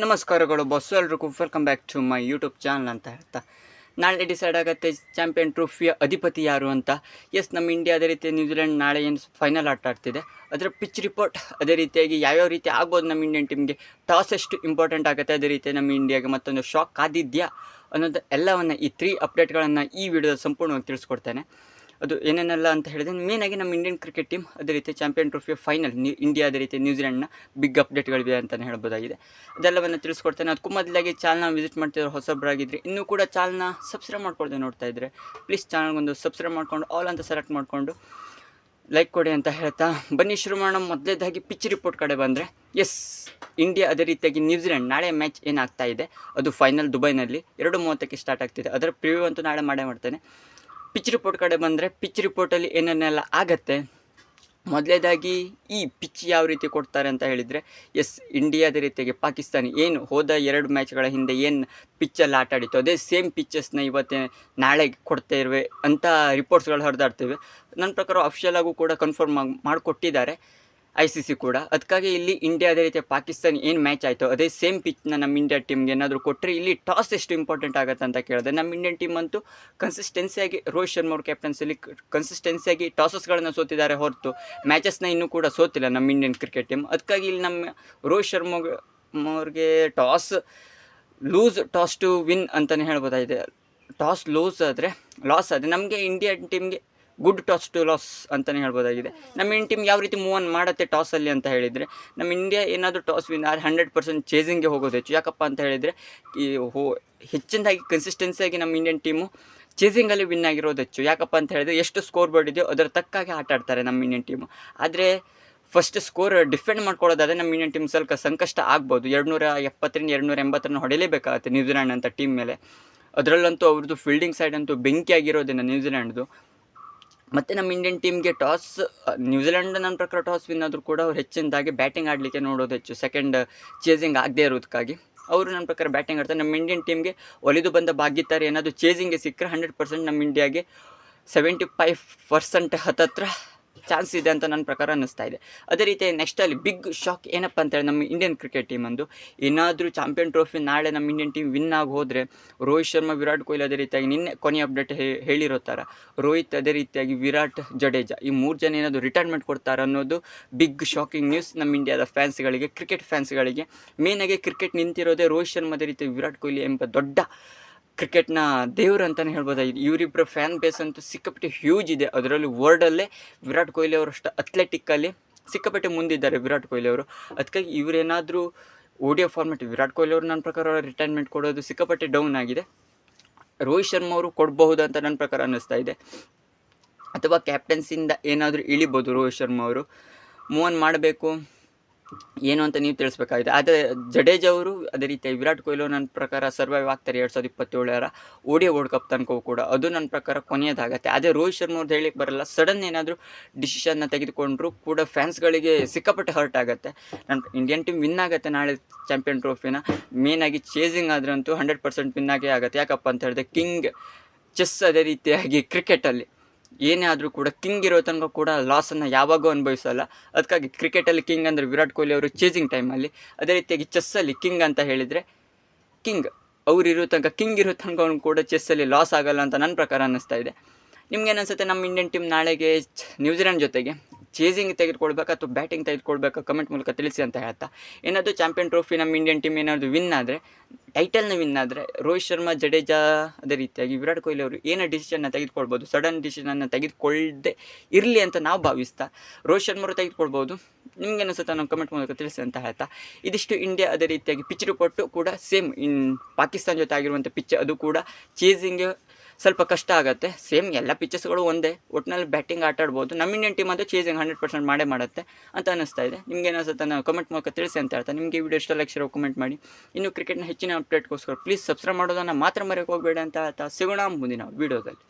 ನಮಸ್ಕಾರಗಳು ಬಸ್ಸು ಎಲ್ರಿಗೂ. Welcome back to my YouTube channel ಅಂತ ಹೇಳ್ತಾ. ನಾಳೆ ಡಿಸೈಡ್ ಆಗುತ್ತೆ ಚಾಂಪಿಯನ್ ಟ್ರೋಫಿಯ ಅಧಿಪತಿ ಯಾರು ಅಂತ. ಎಸ್ ನಮ್ಮ ಇಂಡಿಯಾ ಅದೇ ರೀತಿ ನ್ಯೂಜಿಲೆಂಡ್ ನಾಳೆ ಏನು ಫೈನಲ್ ಆಟ ಆಡ್ತಿದೆ. ಅದರ ಪಿಚ್ ರಿಪೋರ್ಟ್ ಅದೇ ರೀತಿಯಾಗಿ ಯಾವ್ಯಾವ ರೀತಿ ಆಗ್ಬೋದು ನಮ್ಮ ಇಂಡಿಯನ್ ಟೀಮ್ಗೆ ಟಾಸ್ ಎಷ್ಟು ಇಂಪಾರ್ಟೆಂಟ್ ಆಗುತ್ತೆ ಅದೇ ರೀತಿ ನಮ್ಮ ಇಂಡಿಯಾಗೆ ಮತ್ತೊಂದು ಶಾಕ್ ಆದಿದ್ಯಾ ಅನ್ನೋದು ಎಲ್ಲವನ್ನು ಈ ತ್ರೀ ಅಪ್ಡೇಟ್ಗಳನ್ನು ಈ ವಿಡಿಯೋದಲ್ಲಿ ಸಂಪೂರ್ಣವಾಗಿ ತಿಳಿಸ್ಕೊಡ್ತೇನೆ. ಅದು ಏನೇನೆಲ್ಲ ಅಂತ ಹೇಳಿದ್ರೆ ಮೇನಾಗಿ ನಮ್ಮ ಇಂಡಿಯನ್ ಕ್ರಿಕೆಟ್ ಟೀಮ್ ಅದೇ ರೀತಿ ಚಾಂಪಿಯನ್ ಟ್ರೋಫಿಯ ಫೈನಲ್ ಇಂಡಿಯಾ ಅದೇ ರೀತಿ ನ್ಯೂಜಿಲೆಂಡ್ನ ಬಿಗ್ ಅಪ್ಡೇಟ್ಗಳಿವೆ ಅಂತಲೇ ಹೇಳ್ಬೋದಾಗಿದೆ. ಅದೆಲ್ಲವನ್ನು ತಿಳಿಸ್ಕೊಡ್ತೇನೆ. ಅದಕ್ಕೂ ಮೊದಲಾಗಿ ಚಾನಲ್ನ ವಿಸಿಟ್ ಮಾಡ್ತಿರೋ ಹೊಸೊಬ್ಬರಾಗಿದ್ದರೆ ಇನ್ನೂ ಕೂಡ ಚಾನಲ್ನ ಸಬ್ಸ್ಕ್ರೈಬ್ ಮಾಡ್ಕೊಳ್ದೆ ನೋಡ್ತಾ ಇದ್ದರೆ ಪ್ಲೀಸ್ ಚಾನಲ್ಗೊಂದು ಸಬ್ಸ್ಕ್ರೈಬ್ ಮಾಡ್ಕೊಂಡು ಆಲ್ ಅಂತ ಸೆಲೆಕ್ಟ್ ಮಾಡಿಕೊಂಡು ಲೈಕ್ ಕೊಡಿ ಅಂತ ಹೇಳ್ತಾ, ಬನ್ನಿ ಶುರು ಮಾಡೋಣ ಮೊದಲೇದಾಗಿ ಪಿಚ್ ರಿಪೋರ್ಟ್ ಕಡೆ ಬಂದರೆ ಎಸ್ ಇಂಡಿಯಾ ಅದೇ ರೀತಿಯಾಗಿ ನ್ಯೂಜಿಲೆಂಡ್ ನಾಳೆ ಮ್ಯಾಚ್ ಏನಾಗ್ತಾ ಇದೆ, ಅದು ಫೈನಲ್ ದುಬೈನಲ್ಲಿ ಎರಡು ಮೂವತ್ತಕ್ಕೆ ಸ್ಟಾರ್ಟ್ ಆಗ್ತಿದೆ. ಅದರ ಪ್ರಿವ್ಯೂ ಅಂತೂ ನಾಳೆ ಮಾಡೇ ಮಾಡ್ತೇನೆ. ಪಿಚ್ ರಿಪೋರ್ಟ್ ಕಡೆ ಬಂದರೆ ಪಿಚ್ ರಿಪೋರ್ಟಲ್ಲಿ ಏನೇನೆಲ್ಲ ಆಗತ್ತೆ? ಮೊದಲೇದಾಗಿ ಈ ಪಿಚ್ ಯಾವ ರೀತಿ ಕೊಡ್ತಾರೆ ಅಂತ ಹೇಳಿದರೆ, ಎಸ್, ಇಂಡಿಯಾದ ರೀತಿಯಾಗಿ ಪಾಕಿಸ್ತಾನ ಏನು ಹೋದ ಎರಡು ಮ್ಯಾಚ್ಗಳ ಹಿಂದೆ ಏನು ಪಿಚ್ಚಲ್ಲಿ ಆಟ ಆಡಿತ್ತು, ಅದೇ ಸೇಮ್ ಪಿಚ್ಚಸ್ನ ಇವತ್ತೇ ನಾಳೆ ಕೊಡ್ತಾ ಇರುವೆ ಅಂತ ರಿಪೋರ್ಟ್ಸ್ಗಳು ಹರಿದಾಡ್ತೇವೆ. ನನ್ನ ಪ್ರಕಾರ ಅಫಿಷಿಯಲ್ ಆಗೂ ಕೂಡ ಕನ್ಫರ್ಮ್ ಮಾಡಿಕೊಟ್ಟಿದ್ದಾರೆ. ಐ ಸಿ ಸಿ ಕೂಡ. ಅದಕ್ಕಾಗಿ ಇಲ್ಲಿ ಇಂಡಿಯಾ ಅದೇ ರೀತಿ ಪಾಕಿಸ್ತಾನ ಏನು ಮ್ಯಾಚ್ ಆಯಿತು ಅದೇ ಸೇಮ್ ಪಿಚ್ನ ನಮ್ಮ ಇಂಡಿಯಾ ಟೀಮ್ಗೆ ಏನಾದರೂ ಕೊಟ್ಟರೆ ಇಲ್ಲಿ ಟಾಸ್ ಎಷ್ಟು ಇಂಪಾರ್ಟೆಂಟ್ ಆಗುತ್ತೆ ಅಂತ ಕೇಳಿದೆ ನಮ್ಮ ಇಂಡಿಯನ್ ಟೀಮ್ ಅಂತೂ ಕನ್ಸಿಸ್ಟೆನ್ಸಿಯಾಗಿ ರೋಹಿತ್ ಶರ್ಮಾ ಅವ್ರ ಕ್ಯಾಪ್ಟನ್ಸಲ್ಲಿ ಕನ್ಸಿಸ್ಟೆನ್ಸಿಯಾಗಿ ಟಾಸಸ್ಗಳನ್ನು ಸೋತಿದ್ದಾರೆ ಹೊರತು ಮ್ಯಾಚಸ್ನ ಇನ್ನೂ ಕೂಡ ಸೋತಿಲ್ಲ ನಮ್ಮ ಇಂಡಿಯನ್ ಕ್ರಿಕೆಟ್ ಟೀಮ್ ಅದಕ್ಕಾಗಿ ಇಲ್ಲಿ ನಮ್ಮ ರೋಹಿತ್ ಶರ್ಮಾ ಅವ್ರಿಗೆ toss lose toss to win ಅಂತಲೇ ಹೇಳ್ಬೋದಾಗಿದೆ. ಟಾಸ್ ಲೂಸ್ ಆದರೆ ಲಾಸ್ ಆದರೆ ನಮಗೆ ಇಂಡಿಯನ್ ಟೀಮ್ಗೆ ಗುಡ್ ಟಾಸ್ ಟು ಲಾಸ್ ಅಂತಲೇ ಹೇಳ್ಬೋದಾಗಿದೆ. ನಮ್ಮ ಇಂಡಿಯನ್ ಟೀಮ್ ಯಾವ ರೀತಿ ಮೂವ್ ಆನ್ ಮಾಡುತ್ತೆ ಟಾಸಲ್ಲಿ ಅಂತ ಹೇಳಿದರೆ, ನಮ್ಮ ಇಂಡಿಯಾ ಏನಾದರೂ ಟಾಸ್ ವಿನ್ ಆದರೆ ಹಂಡ್ರೆಡ್ ಪರ್ಸೆಂಟ್ ಚೇಸಿಂಗ್ಗೆ ಹೋಗೋದು ಹೆಚ್ಚು. ಯಾಕಪ್ಪ ಅಂತ ಹೇಳಿದರೆ, ಈ ಹೋ, ಹೆಚ್ಚಿನದಾಗಿ ಕನ್ಸಿಸ್ಟೆನ್ಸಿಯಾಗಿ ನಮ್ಮ ಇಂಡಿಯನ್ ಟೀಮು ಚೇಸಿಂಗಲ್ಲಿ ವಿನ್ ಆಗಿರೋದು ಹೆಚ್ಚು. ಯಾಕಪ್ಪ ಅಂತ ಹೇಳಿದರೆ, ಎಷ್ಟು ಸ್ಕೋರ್ ಬೋರ್ಡ್ ಇದೆಯೋ ಅದರ ತಕ್ಕಾಗಿ ಆಟ ಆಡ್ತಾರೆ ನಮ್ಮ ಇಂಡಿಯನ್ ಟೀಮು ಆದರೆ ಫಸ್ಟ್ ಸ್ಕೋರ್ ಡಿಫೆಂಡ್ ಮಾಡ್ಕೊಳ್ಳೋದಾದರೆ ನಮ್ಮ ಇಂಡಿಯನ್ ಟೀಮ್ ಸ್ವಲ್ಪ ಸಂಕಷ್ಟ ಆಗ್ಬೋದು. ಎರಡು ನೂರ ಎಪ್ಪತ್ತರಿಂದ ಎರಡು ನೂರ ಎಂಬತ್ತರನ್ನು ಹೊಡೆಯಲೇಬೇಕಾಗುತ್ತೆ ನ್ಯೂಜಿಲ್ಯಾಂಡ್ ಅಂತ ಟೀಮ್ ಮೇಲೆ. ಅದರಲ್ಲಂತೂ ಅವ್ರದ್ದು ಫೀಲ್ಡಿಂಗ್ ಸೈಡ್ ಅಂತೂ ಬೆಂಕಿ ಆಗಿರೋದನ್ನು ನ್ಯೂಜಿಲ್ಯಾಂಡ್ದು ಮತ್ತು ನಮ್ಮ ಇಂಡಿಯನ್ ಟೀಮ್ಗೆ ಟಾಸ್ ನ್ಯೂಜಿಲೆಂಡ್ ನನ್ನ ಪ್ರಕಾರ ಟಾಸ್ ವಿನ್ ಆದರೂ ಕೂಡ ಅವ್ರು ಹೆಚ್ಚಿನದಾಗಿ ಬ್ಯಾಟಿಂಗ್ ಆಡಲಿಕ್ಕೆ ನೋಡೋದು ಹೆಚ್ಚು. ಸೆಕೆಂಡ್ ಚೇಸಿಂಗ್ ಆಗದೇ ಇರೋದಕ್ಕಾಗಿ. ಅವರು ನನ್ನ ಪ್ರಕಾರ ಬ್ಯಾಟಿಂಗ್ ಆಡ್ತಾರೆ. ನಮ್ಮ ಇಂಡಿಯನ್ ಟೀಮ್ಗೆ ಒಲಿದು ಬಂದ ಭಾಗ್ಯತಾರೆ ಏನಾದರೂ ಚೇಸಿಂಗ್ಗೆ ಸಿಕ್ಕರೆ ಹಂಡ್ರೆಡ್ ಪರ್ಸೆಂಟ್ ನಮ್ಮ ಇಂಡಿಯಾಗೆ ಸೆವೆಂಟಿ ಫೈವ್ ಪರ್ಸೆಂಟ್ ಹತ್ತತ್ರ ಚಾನ್ಸ್ ಇದೆ ಅಂತ ನನ್ನ ಪ್ರಕಾರ ಅನ್ನಿಸ್ತಾ ಇದೆ. ಅದೇ ರೀತಿ ನೆಕ್ಸ್ಟಲ್ಲಿ ಬಿಗ್ ಶಾಕ್ ಏನಪ್ಪ ಅಂತೇಳಿ ನಮ್ಮ ಇಂಡಿಯನ್ ಕ್ರಿಕೆಟ್ ಟೀಮ್ ಅಂದು. ಏನಾದರೂ ಚಾಂಪಿಯನ್ ಟ್ರೋಫಿ ನಾಳೆ ನಮ್ಮ ಇಂಡಿಯನ್ ಟೀಮ್ ವಿನ್ ಆಗಿ ಹೋದರೆ ರೋಹಿತ್ ಶರ್ಮಾ, ವಿರಾಟ್ ಕೊಹ್ಲಿ ಅದೇ ರೀತಿಯಾಗಿ ನಿನ್ನೆ ಕೊನೆಯ ಅಪ್ಡೇಟ್ ಹೇಳಿರೋ ಥರ ರೋಹಿತ್ ಅದೇ ರೀತಿಯಾಗಿ ವಿರಾಟ್, ಜಡೇಜಾ ಈ ಮೂರು ಜನ ಏನಾದರೂ ರಿಟೈರ್ಮೆಂಟ್ ಕೊಡ್ತಾರೆ ಅನ್ನೋದು ಬಿಗ್ ಶಾಕಿಂಗ್ ನ್ಯೂಸ್ ನಮ್ಮ ಇಂಡಿಯಾದ ಫ್ಯಾನ್ಸ್ಗಳಿಗೆ ಕ್ರಿಕೆಟ್ ಫ್ಯಾನ್ಸ್ಗಳಿಗೆ ಮೇನಾಗಿ ಕ್ರಿಕೆಟ್ ನಿಂತಿರೋದೇ ರೋಹಿತ್ ಶರ್ಮಾ ಅದೇ ರೀತಿ ವಿರಾಟ್ ಕೊಹ್ಲಿ ಎಂಬ ದೊಡ್ಡ ಕ್ರಿಕೆಟ್ನ ದೇವ್ರು ಅಂತಲೇ ಹೇಳ್ಬೋದಾಗಿದೆ ಇವರಿಬ್ಬರ ಫ್ಯಾನ್ ಬೇಸ್ ಅಂತೂ ಸಿಕ್ಕಾಪಟ್ಟೆ ಹ್ಯೂಜ್ ಇದೆ. ಅದರಲ್ಲಿ ವರ್ಲ್ಡಲ್ಲೇ ವಿರಾಟ್ ಕೊಹ್ಲಿ ಅವರಷ್ಟು ಅಥ್ಲೆಟಿಕ್ಕಲ್ಲಿ ಸಿಕ್ಕಾಪಟ್ಟೆ ಮುಂದಿದ್ದಾರೆ ವಿರಾಟ್ ಕೊಹ್ಲಿ ಅವರು. ಅದಕ್ಕಾಗಿ ಇವರೇನಾದರೂ ಓಡಿಯೋ ಫಾರ್ಮೆಟ್ ವಿರಾಟ್ ಕೊಹ್ಲಿ ಅವರು ನನ್ನ ಪ್ರಕಾರ ರಿಟೈರ್ಮೆಂಟ್ ಕೊಡೋದು ಸಿಕ್ಕಾಪಟ್ಟೆ ಡೌನ್ ಆಗಿದೆ. ರೋಹಿತ್ ಶರ್ಮಾ ಅವರು ಕೊಡಬಹುದು ಅಂತ ನನ್ನ ಪ್ರಕಾರ ಅನ್ನಿಸ್ತಾ ಇದೆ. ಅಥವಾ ಕ್ಯಾಪ್ಟನ್ಸಿಂದ ಏನಾದರೂ ಇಳಿಬೋದು ರೋಹಿತ್ ಶರ್ಮಾ ಅವರು? ಮೂವ್ ಆನ್ ಮಾಡಬೇಕು. ಏನು ಅಂತ ನೀವು ತಿಳಿಸ್ಬೇಕಾಗಿದೆ. ಆದರೆ ಜಡೇಜ್ ಅವರು ಅದೇ ರೀತಿ ವಿರಾಟ್ ಕೊಹ್ಲಿ ನನ್ನ ಪ್ರಕಾರ ಸರ್ವೈವ್ ಆಗ್ತಾರೆ ಎರಡು ಸಾವಿರದ ಇಪ್ಪತ್ತೇಳರ ಓಡಿಯ ವರ್ಲ್ಡ್ ಕಪ್ ತನಕ ಕೂಡ. ಅದು ನನ್ನ ಪ್ರಕಾರ ಕೊನೆಯದಾಗತ್ತೆ. ಅದೇ ರೋಹಿತ್ ಶರ್ಮಾ ಅವ್ರದ್ದು ಹೇಳಿಕ್ಕೆ ಬರಲ್ಲ. ಸಡನ್ ಏನಾದರೂ ಡಿಸಿಷನ್ನ ತೆಗೆದುಕೊಂಡ್ರು ಕೂಡ ಫ್ಯಾನ್ಸ್ಗಳಿಗೆ ಸಿಕ್ಕಾಪಟ್ಟೆ ಹರ್ಟ್ ಆಗುತ್ತೆ. ನನ್ನ ಇಂಡಿಯನ್ ಟೀಮ್ ವಿನ್ ಆಗುತ್ತೆ ನಾಳೆ ಚಾಂಪಿಯನ್ ಟ್ರೋಫಿನ ಮೇನಾಗಿ ಚೇಸಿಂಗ್ ಆದ್ರಂತೂ ಹಂಡ್ರೆಡ್ ಪರ್ಸೆಂಟ್ ವಿನ್ ಆಗೇ ಆಗುತ್ತೆ. ಯಾಕಪ್ಪ ಅಂತ ಹೇಳಿದ್ರೆ ಕಿಂಗ್ ಚೆಸ್ ಅದೇ ರೀತಿಯಾಗಿ ಕ್ರಿಕೆಟಲ್ಲಿ ಏನೇ ಆದರೂ ಕೂಡ ಕಿಂಗ್ ಇರೋ ತನಕ ಕೂಡ ಲಾಸನ್ನು ಯಾವಾಗೂ ಅನುಭವಿಸಲ್ಲ. ಅದಕ್ಕಾಗಿ ಕ್ರಿಕೆಟಲ್ಲಿ ಕಿಂಗ್ ಅಂದರೆ ವಿರಾಟ್ ಕೊಹ್ಲಿ ಅವರು ಚೇಸಿಂಗ್ ಟೈಮಲ್ಲಿ ಅದೇ ರೀತಿಯಾಗಿ ಚೆಸ್ಸಲ್ಲಿ ಕಿಂಗ್ ಅಂತ ಹೇಳಿದರೆ ಕಿಂಗ್ ಅವ್ರು ಇರೋ ತನಕ ಕಿಂಗ್ ಇರೋ ತನಕ ಅವ್ನು ಕೂಡ ಚೆಸ್ಸಲ್ಲಿ ಲಾಸ್ ಆಗಲ್ಲ ಅಂತ ನನ್ನ ಪ್ರಕಾರ ಅನ್ನಿಸ್ತಾ ಇದೆ. ನಿಮ್ಗೇನು ಅನಿಸುತ್ತೆ ನಮ್ಮ ಇಂಡಿಯನ್ ಟೀಮ್ ನಾಳೆಗೆ ನ್ಯೂಜಿಲೆಂಡ್ ಜೊತೆಗೆ? ಚೇಸಿಂಗ್ ತೆಗೆದುಕೊಳ್ಬೇಕಾ ಅಥವಾ ಬ್ಯಾಟಿಂಗ್ ತೆಗೆದುಕೊಳ್ಬೇಕಾ ಕಮೆಂಟ್ ಮೂಲಕ ತಿಳಿಸಿ ಅಂತ ಹೇಳ್ತಾ. ಏನಾದರೂ ಚಾಂಪಿಯನ್ ಟ್ರೋಫಿ ನಮ್ಮ ಇಂಡಿಯನ್ ಟೀಮ್ ಏನಾದರೂ ವಿನ್ ಆದರೆ ಟೈಟಲ್ನ ವಿನ್ ಆದರೆ ರೋಹಿತ್ ಶರ್ಮಾ, ಜಡೇಜಾ ಅದೇ ರೀತಿಯಾಗಿ ವಿರಾಟ್ ಕೊಹ್ಲಿ ಅವರು ಏನೋ ಡಿಸಿಷನ್ನ ತೆಗೆದುಕೊಳ್ಬೋದು ಸಡನ್ ಡಿಸಿಷನನ್ನು ತೆಗೆದುಕೊಳ್ಳದೆ ಇರಲಿ ಅಂತ ನಾವು ಭಾವಿಸ್ತಾ. ರೋಹಿತ್ ಶರ್ಮರು ತೆಗೆದುಕೊಳ್ಬೋದು. ನಿಮ್ಗೆ ಅನಿಸುತ್ತಾ ನಾವು ಕಮೆಂಟ್ ಮೂಲಕ ತಿಳಿಸಿ ಅಂತ ಹೇಳ್ತಾ. ಇದಿಷ್ಟು ಇಂಡಿಯಾ ಅದೇ ರೀತಿಯಾಗಿ ಪಿಚ್ ರಿಪೋರ್ಟು ಕೂಡ ಸೇಮ್ ಇನ್ ಪಾಕಿಸ್ತಾನ ಜೊತೆ ಆಗಿರುವಂಥ ಪಿಚ್ ಅದು ಕೂಡ ಚೇಸಿಂಗ್ ಸ್ವಲ್ಪ ಕಷ್ಟ ಆಗುತ್ತೆ. ಸೇಮ್ ಎಲ್ಲ ಪಿಚ್ಚಸ್ಗಳು ಒಂದೇ. ಒಟ್ಟಿನಲ್ಲಿ ಬ್ಯಾಟಿಂಗ್ ಆಟ ಆಡ್ಬೋದು. ನಮ್ಮ ಇಂಡಿಯನ್ ಟೀಮ್ ಅಂದರೆ ಚೇಸಿಂಗ್ ಹಂಡ್ರೆಡ್ ಪರ್ಸೆಂಟ್ ಮಾಡೇ ಮಾಡುತ್ತೆ ಅಂತ ಅನ್ನಿಸ್ತಾ ಇದೆ. ನಿಮ್ಗೆ ಏನಿಸುತ್ತೆ ನಾವು ಕಮೆಂಟ್ ಮೂಲಕ ತಿಳಿಸಿ ಅಂತ ಹೇಳ್ತಾ, ನಿಮಗೆ ವಿಡಿಯೋ ಇಷ್ಟ ಲೈಕ್ ಕಮೆಂಟ್ ಮಾಡಿ. ಇನ್ನು ಕ್ರಿಕೆಟ್ನ ಹೆಚ್ಚಿನ ಅಪ್ಡೇಟ್ಗೋಸ್ಕರ ಪ್ಲೀಸ್ ಸಬ್ಸ್ಕ್ರೈಬ್ ಮಾಡೋದನ್ನು ಮಾತ್ರ ಮರೆಯೋಕೆ ಹೋಗಬೇಡ ಅಂತ ಹೇಳ್ತಾ, ಸಿಗೋಣ ಮುಂದಿನ ವೀಡಿಯೋದಲ್ಲಿ